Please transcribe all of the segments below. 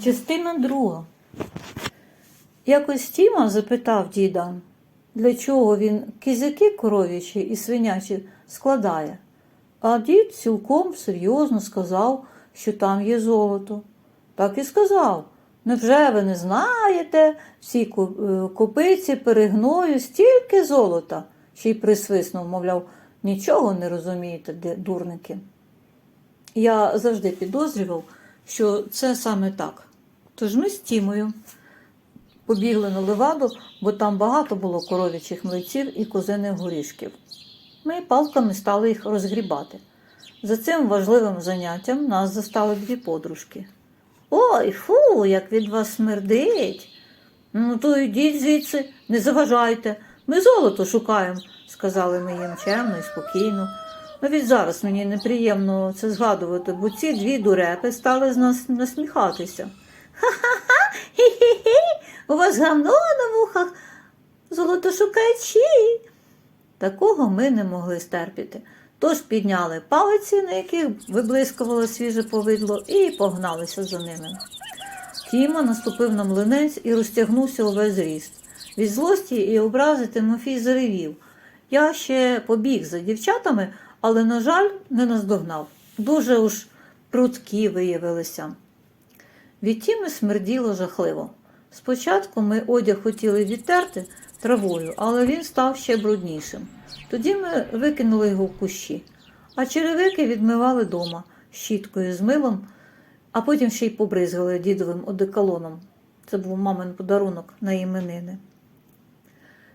Частина друга. Якось Тіма запитав діда, для чого він кізяки коров'ячі і свинячі складає. А дід цілком серйозно сказав, що там є золото. Так і сказав. Невже ви не знаєте, всі е, копиці перегною стільки золота, ще й присвиснув, мовляв, нічого не розумієте, дурники. Я завжди підозрював, що це саме так. Тож ми з Тімою побігли на леваду, бо там багато було коров'ячих млинців і козиних горішків. Ми палками стали їх розгрібати. За цим важливим заняттям нас застали дві подружки. Ой, фу, як від вас смердить. Ну, то йдіть звідси, не заважайте. Ми золото шукаємо, сказали ми їм чемно і спокійно. Навіть зараз мені неприємно це згадувати, бо ці дві дурепи стали з нас насміхатися. Ха-ха-ха, хі-хі-хі, у вас гамно на вухах, золотошукачі. Такого ми не могли стерпіти. Тож підняли палиці, на яких виблискувало свіже повидло, і погналися за ними. Тіма наступив на млинець і розтягнувся увесь зріст. Від злості і образи Тимофій заревів. Я ще побіг за дівчатами, але, на жаль, не наздогнав. Дуже уж прудкі виявилися. Від Тіми смерділо жахливо. Спочатку ми одяг хотіли відтерти травою, але він став ще бруднішим. Тоді ми викинули його в кущі, а черевики відмивали дома щіткою з милом, а потім ще й побризгали дідовим одеколоном. Це був мамин подарунок на іменини.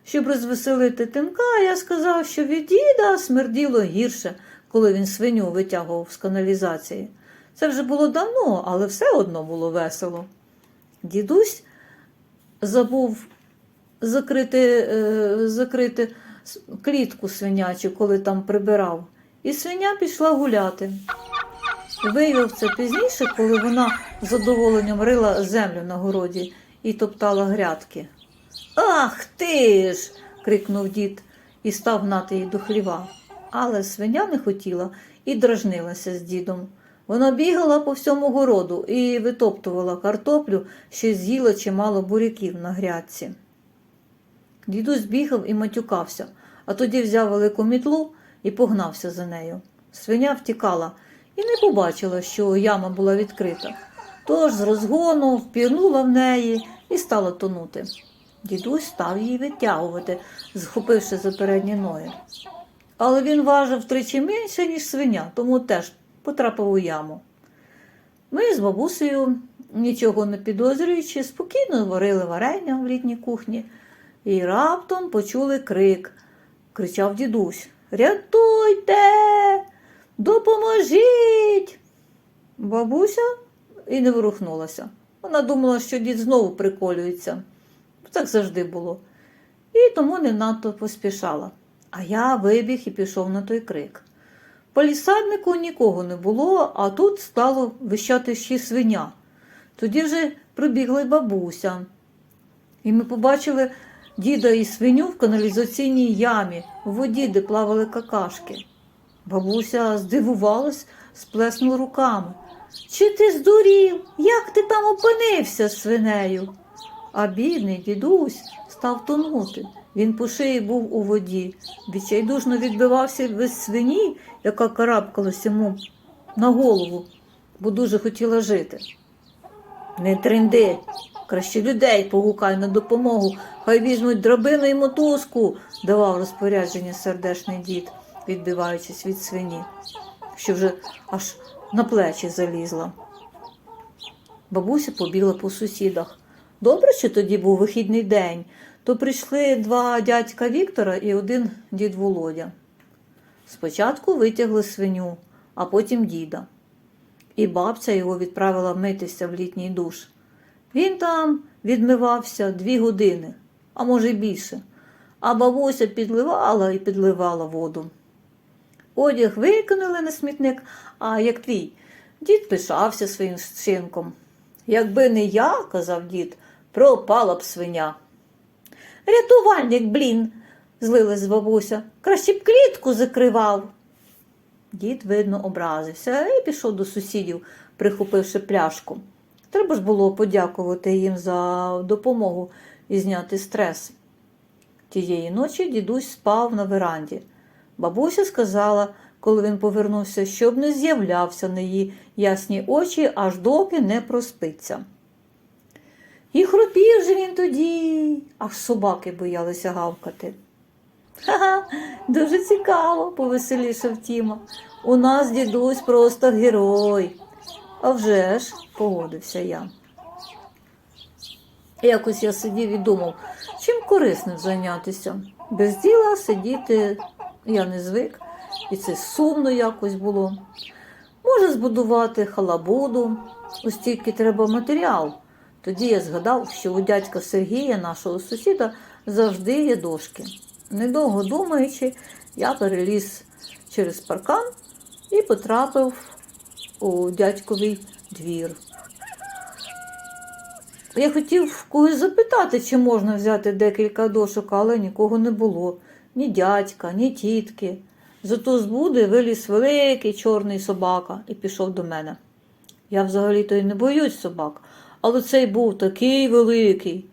Щоб розвеселити тимка, я сказав, що від діда смерділо гірше, коли він свиню витягував з каналізації. Це вже було давно, але все одно було весело. Дідусь забув закрити, е, закрити клітку свинячу, коли там прибирав, і свиня пішла гуляти. Виявив це пізніше, коли вона з задоволенням рила землю на городі і топтала грядки. Ах ти ж. крикнув дід і став гнати її до хліва. Але свиня не хотіла і дражнилася з дідом. Вона бігала по всьому городу і витоптувала картоплю, що з'їла чимало буряків на грядці. Дідусь бігав і матюкався, а тоді взяв велику мітлу і погнався за нею. Свиня втікала і не побачила, що яма була відкрита. Тож з розгону впірнула в неї і стала тонути. Дідусь став її витягувати, схопивши за передні ноги. Але він важив втричі менше, ніж свиня, тому теж потрапив у яму. Ми з бабусею, нічого не підозрюючи, спокійно варили варення в літній кухні і раптом почули крик. Кричав дідусь Рятуйте, допоможіть. Бабуся і не ворухнулася. Вона думала, що дід знову приколюється. Так завжди було. І тому не надто поспішала. А я вибіг і пішов на той крик. По лісаднику нікого не було, а тут стало вищати ще свиня. Тоді вже прибігла й бабуся. І ми побачили діда і свиню в каналізаційній ямі, в воді, де плавали какашки. Бабуся здивувалась, сплеснула руками. Чи ти здурів? Як ти там опинився з свинею? А бідний дідусь став тонути. Він по шиї був у воді, відчайдушно відбивався від свині, яка карабкалась йому на голову, бо дуже хотіла жити. Не тринди, краще людей погукай на допомогу, хай візьмуть драбину і мотузку, давав розпорядження сердешний дід, відбиваючись від свині, що вже аж на плечі залізла. Бабуся побігла по сусідах. Добре, що тоді був вихідний день, то прийшли два дядька Віктора і один дід Володя. Спочатку витягли свиню, а потім діда. І бабця його відправила митися в літній душ. Він там відмивався дві години, а може більше, а бабуся підливала і підливала воду. Одяг викинули на смітник, а як твій, дід пишався своїм вчинком. Якби не я, казав дід, пропала б свиня. Рятувальник, блін, злилась бабуся, краще б клітку закривав. Дід, видно, образився і пішов до сусідів, прихопивши пляшку. Треба ж було подякувати їм за допомогу і зняти стрес. Тієї ночі дідусь спав на веранді. Бабуся сказала, коли він повернувся, щоб не з'являвся на її ясні очі, аж доки не проспиться. І хропів же він тоді, аж собаки боялися гавкати. Ха-ха, дуже цікаво, повеселішав Тіма. У нас дідусь просто герой. А вже ж, погодився я. Якось я сидів і думав, чим корисним зайнятися. Без діла сидіти я не звик, і це сумно якось було. Може збудувати халабуду, ось треба матеріал. Тоді я згадав, що у дядька Сергія, нашого сусіда, завжди є дошки. Недовго думаючи, я переліз через паркан і потрапив у дядьковий двір. Я хотів когось запитати, чи можна взяти декілька дошок, але нікого не було. Ні дядька, ні тітки. Зато з буди виліз великий чорний собака і пішов до мене. Я взагалі-то й не боюсь собак, але цей був такий великий.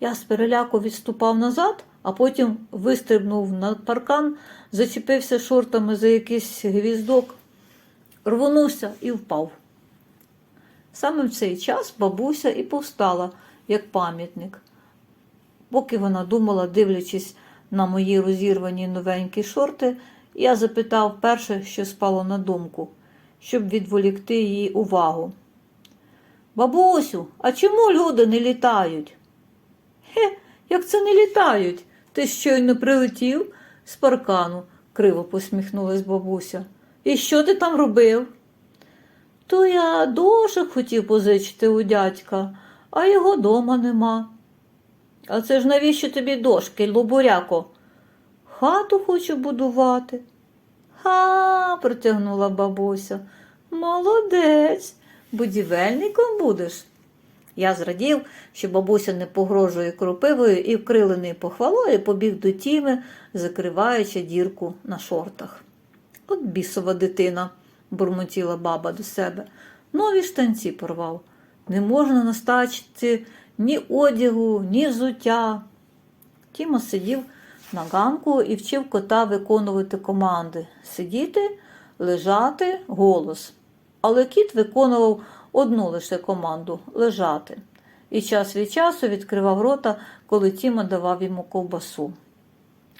Я з переляку відступав назад, а потім вистрибнув на паркан, зачепився шортами за якийсь гвіздок, рвонувся і впав. Саме в цей час бабуся і повстала, як пам'ятник. Поки вона думала, дивлячись на мої розірвані новенькі шорти, я запитав перше, що спало на думку, щоб відволікти її увагу. Бабусю, а чому люди не літають? Хе, як це не літають? Ти щойно прилетів з паркану, криво посміхнулась бабуся. І що ти там робив? То я дошок хотів позичити у дядька, а його дома нема. А це ж навіщо тобі дошки, лобуряко? Хату хочу будувати. Ха, протягнула бабуся. Молодець, будівельником будеш. Я зрадів, що бабуся не погрожує кропивою і вкрилений похвалою побіг до тіми, закриваючи дірку на шортах. От бісова дитина, бурмотіла баба до себе. Нові штанці порвав. Не можна настачити ні одягу, ні взуття. Тіма сидів на ганку і вчив кота виконувати команди сидіти, лежати, голос. Але кіт виконував одну лише команду лежати. І час від часу відкривав рота, коли Тіма давав йому ковбасу.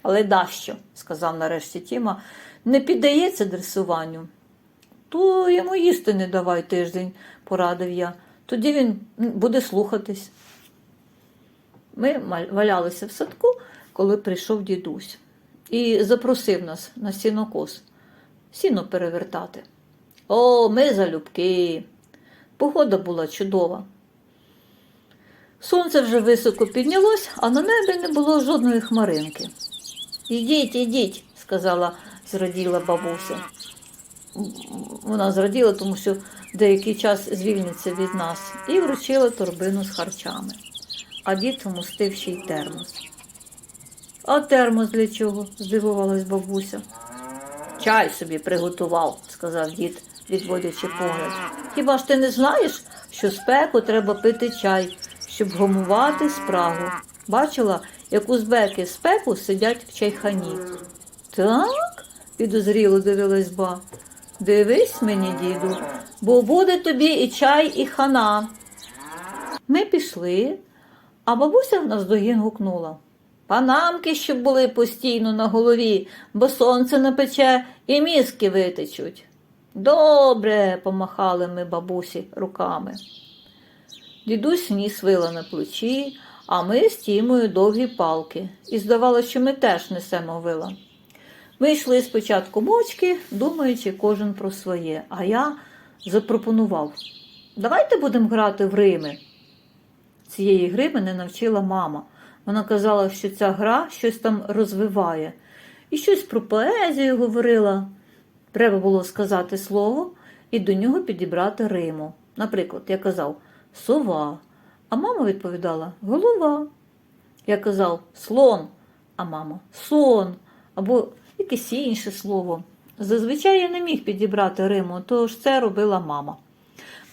Але дащо, сказав нарешті Тіма, не піддається дресуванню. То йому їсти не давай тиждень, порадив я. Тоді він буде слухатись. Ми валялися в садку, коли прийшов дідусь, і запросив нас на сінокос сіно перевертати. О, ми залюбки. Погода була чудова. Сонце вже високо піднялось, а на небі не було жодної хмаринки. Ідіть, ідіть, сказала зраділа бабуся. Вона зраділа, тому що деякий час звільниться від нас, і вручила торбину з харчами. А дід вмостив ще й термос. А термос для чого? здивувалась бабуся. Чай собі приготував, сказав дід, відводячи погляд. Хіба ж ти не знаєш, що спеку треба пити чай, щоб гомувати спрагу? Бачила, як узбеки спеку сидять в чайхані. Так, підозріло дивилась ба. Дивись мені, діду, бо буде тобі і чай, і хана. Ми пішли, а бабуся навздогін гукнула. Панамки, щоб були постійно на голові, бо сонце напече і мізки витечуть. Добре, помахали ми бабусі руками. Дідусь ніс вила на плечі, а ми з тімою довгі палки, і здавалося, що ми теж несемо вила. Ми йшли спочатку мовчки, думаючи кожен про своє, а я запропонував давайте будемо грати в Рими. Цієї гри мене навчила мама. Вона казала, що ця гра щось там розвиває. І щось про поезію говорила. Треба було сказати слово і до нього підібрати Риму. Наприклад, я казав сова, а мама відповідала голова. Я казав слон, а мама сон або якесь інше слово. Зазвичай я не міг підібрати Риму, тож це робила мама.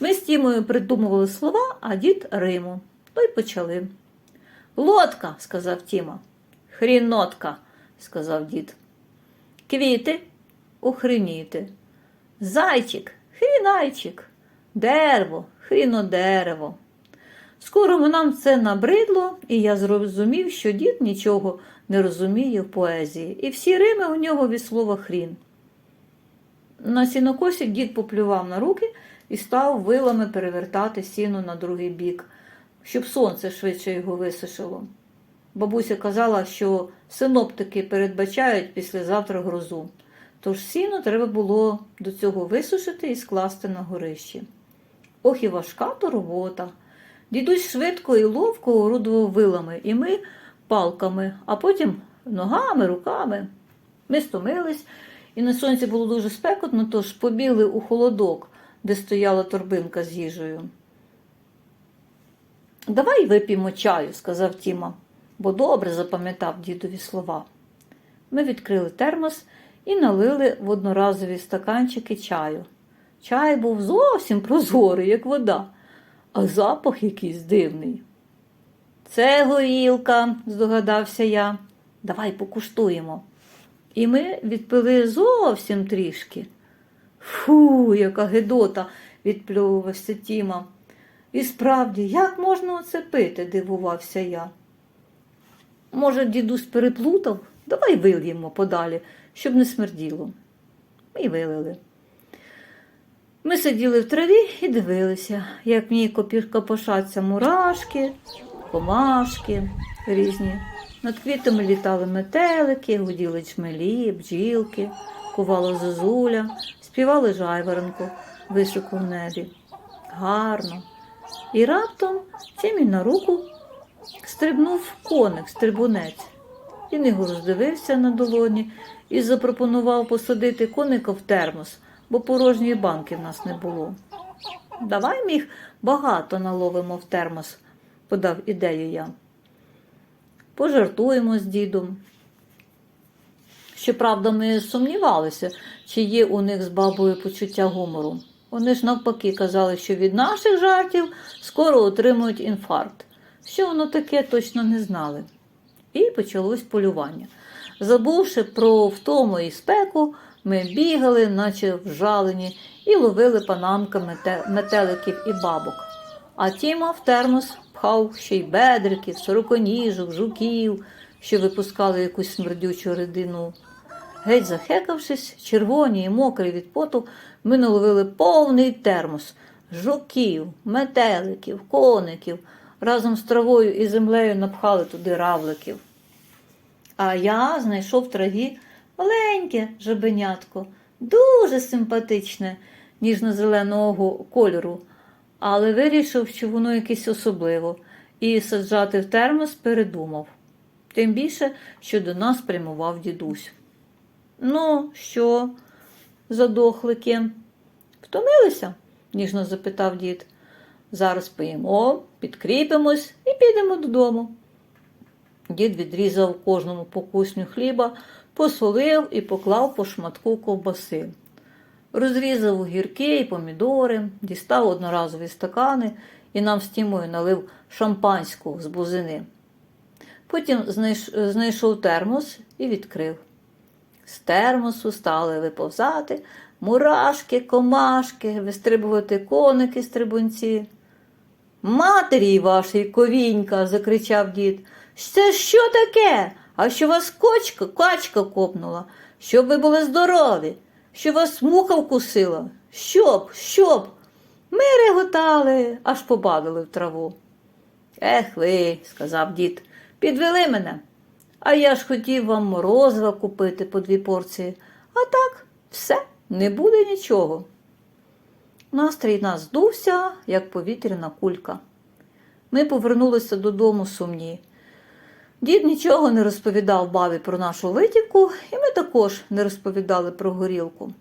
Ми з Тімою придумували слова, а дід Риму. То й почали. Лодка, сказав Тіма. Хрінотка, сказав дід. Квіти охреніти. Зайчик, хрінайчик, дерево, хрінодерево. Скоро нам це набридло, і я зрозумів, що дід нічого не розуміє в поезії, і всі рими у нього від слова хрін. На сінокосі дід поплював на руки і став вилами перевертати сіно на другий бік, щоб сонце швидше його висушило. Бабуся казала, що синоптики передбачають післязавтра грозу, тож сіно треба було до цього висушити і скласти на горищі. Ох і важка то робота. Дідусь швидко і ловко орудував вилами, і ми палками, а потім ногами, руками. Ми стомились, і на сонці було дуже спекотно, тож побігли у холодок, де стояла торбинка з їжею. Давай вип'ємо чаю, сказав Тіма, бо добре запам'ятав дідові слова. Ми відкрили термос і налили в одноразові стаканчики чаю. Чай був зовсім прозорий, як вода, а запах якийсь дивний. Це горілка, здогадався я. Давай покуштуємо. І ми відпили зовсім трішки. Фу, яка гидота, відплювався Тіма. І справді, як можна оце пити? дивувався я. Може, дідусь переплутав? Давай вильємо подалі, щоб не смерділо. Й вилили. Ми сиділи в траві і дивилися, як в ній копошаться мурашки, комашки різні. Над квітами літали метелики, гуділи чмелі, бджілки, кувала зозуля, співали жайворонку високо в небі. Гарно. І раптом Тімі на руку стрибнув коник, стрибунець. Він його роздивився на долоні і запропонував посадити коника в термос, бо порожньої банки в нас не було. Давай міг багато наловимо в термос, подав ідею я. Пожартуємо з дідом. Щоправда, ми сумнівалися, чи є у них з бабою почуття гумору. Вони ж навпаки казали, що від наших жартів скоро отримують інфаркт. Що воно таке, точно не знали. І почалось полювання. Забувши про втому і спеку, ми бігали, наче вжалені, і ловили панамками метеликів і бабок. А Тіма в термос пхав ще й бедриків, сороконіжок, жуків, що випускали якусь смердючу рідину. Геть захекавшись, червоні і мокрі від поту, ми наловили повний термос жуків, метеликів, коників. Разом з травою і землею напхали туди равликів. А я знайшов в траві маленьке жабенятко, дуже симпатичне, ніжно-зеленого кольору, але вирішив, що воно якесь особливо, і саджати в термос передумав. Тим більше, що до нас прямував дідусь. Ну, що, задохлики? Втомилися? ніжно запитав дід. Зараз поїмо, підкріпимось і підемо додому. Дід відрізав кожному по кусню хліба, посолив і поклав по шматку ковбаси. Розрізав огірки і помідори, дістав одноразові стакани і нам з Тімою налив шампанську з бузини. Потім знайшов термос і відкрив. З термосу стали виповзати мурашки, комашки, вистрибувати коники стрибунці. Матері вашій ковінька, закричав дід. Це що таке? А що вас кочка, качка копнула? Щоб ви були здорові, що вас муха вкусила? Щоб, щоб. Ми реготали, аж побавили в траву. Ех ви, сказав дід, підвели мене. А я ж хотів вам морозива купити по дві порції. А так, все, не буде нічого. Настрій нас здувся, як повітряна кулька. Ми повернулися додому сумні. Дід нічого не розповідав бабі про нашу витівку, і ми також не розповідали про горілку.